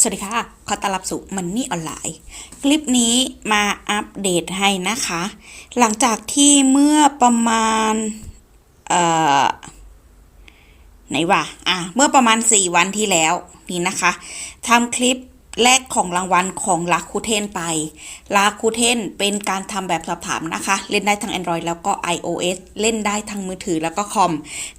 สวัสดีค่ะ ขอต้อนรับสู่มันนี่ออนไลน์ คลิปนี้มาอัปเดตให้นะคะ หลังจากที่เมื่อประมาณ เอ่อ ไหนวะ อะ เมื่อประมาณ 4 วันที่แล้วนี่นะคะทำคลิป แรกของรางวัลของลาคูเทนไปลาคูเทนเป็นการทำแบบสอบถามนะคะ เล่นได้ทั้ง Android แล้วก็ iOS เล่นได้ทั้งมือถือแล้วก็คอม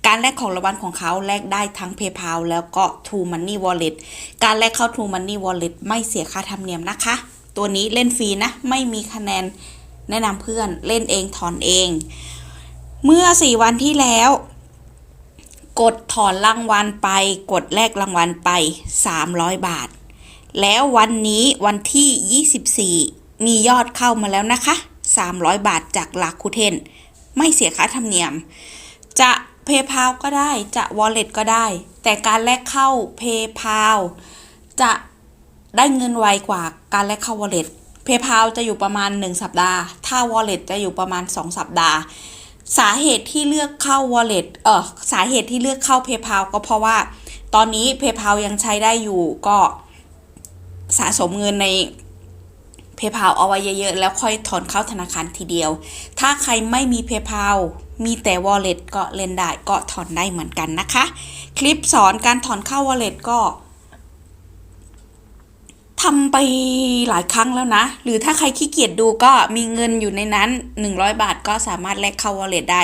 การแลกของรางวัลของเขาแลกได้ทั้ง PayPal แล้วก็ True Money Wallet การแลกเข้า True Money Wallet ไม่เสียค่าธรรมเนียมนะคะ ตัวนี้เล่นฟรีนะ ไม่มีคะแนนแนะนำเพื่อนเล่นเองถอนเอง เมื่อ 4 วันที่แล้วกดถอนรางวัลไป กดแลกรางวัลไป 300 บาท แล้ววันนี้วันที่ 24 มียอดเข้ามาแล้วนะคะ 300 บาทจากลาคูเทน ไม่เสียค่าธรรมเนียม จะ PayPal ก็ได้จะ Wallet ก็ได้ แต่การแลกเข้า PayPal จะได้เงินไวกว่าการแลกเข้า Wallet PayPal จะอยู่ประมาณ 1 สัปดาห์ ถ้า Wallet จะอยู่ประมาณ 2 สัปดาห์ สาเหตุที่เลือกเข้า Wallet เออสาเหตุที่เลือกเข้า PayPal ก็เพราะว่า ตอนนี้ PayPal ยังใช้ได้อยู่ก็ สะสมเงินใน PayPal เอาไว้เยอะๆ แล้วค่อยถอนเข้าธนาคารทีเดียว ถ้าใครไม่มี PayPal มีแต่ Wallet ก็เล่นได้ก็ถอนได้เหมือนกันนะคะ คลิปสอนการถอนเข้า Wallet ก็ทำไปหลายครั้งแล้วนะ หรือถ้าใครขี้เกียจดูก็มีเงินอยู่ในนั้น 100 บาทก็สามารถแลกเข้า Wallet ได้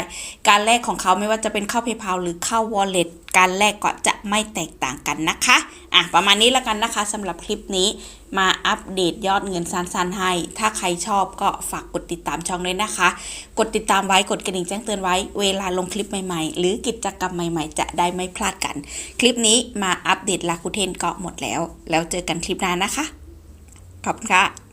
การแลกของเขาไม่ว่าจะเป็นเข้า PayPal หรือเข้า Wallet การแลกก็จะไม่แตกต่างกันนะคะอะประมาณนี้แล้วกันนะคะสำหรับคลิปนี้มาอัปเดตยอดเงินสั้นๆให้ ถ้าใครชอบก็ฝากกดติดตามช่องเลยนะคะ กดติดตามไว้กดกระดิ่งแจ้งเตือนไว้ เวลาลงคลิปใหม่ๆ หรือกิจกรรมใหม่ๆ จะได้ไม่พลาดกัน คลิปนี้มาอัปเดตลาคูเทนก็หมดแล้ว แล้วเจอกันคลิปหน้านะคะ ขอบคุณค่ะ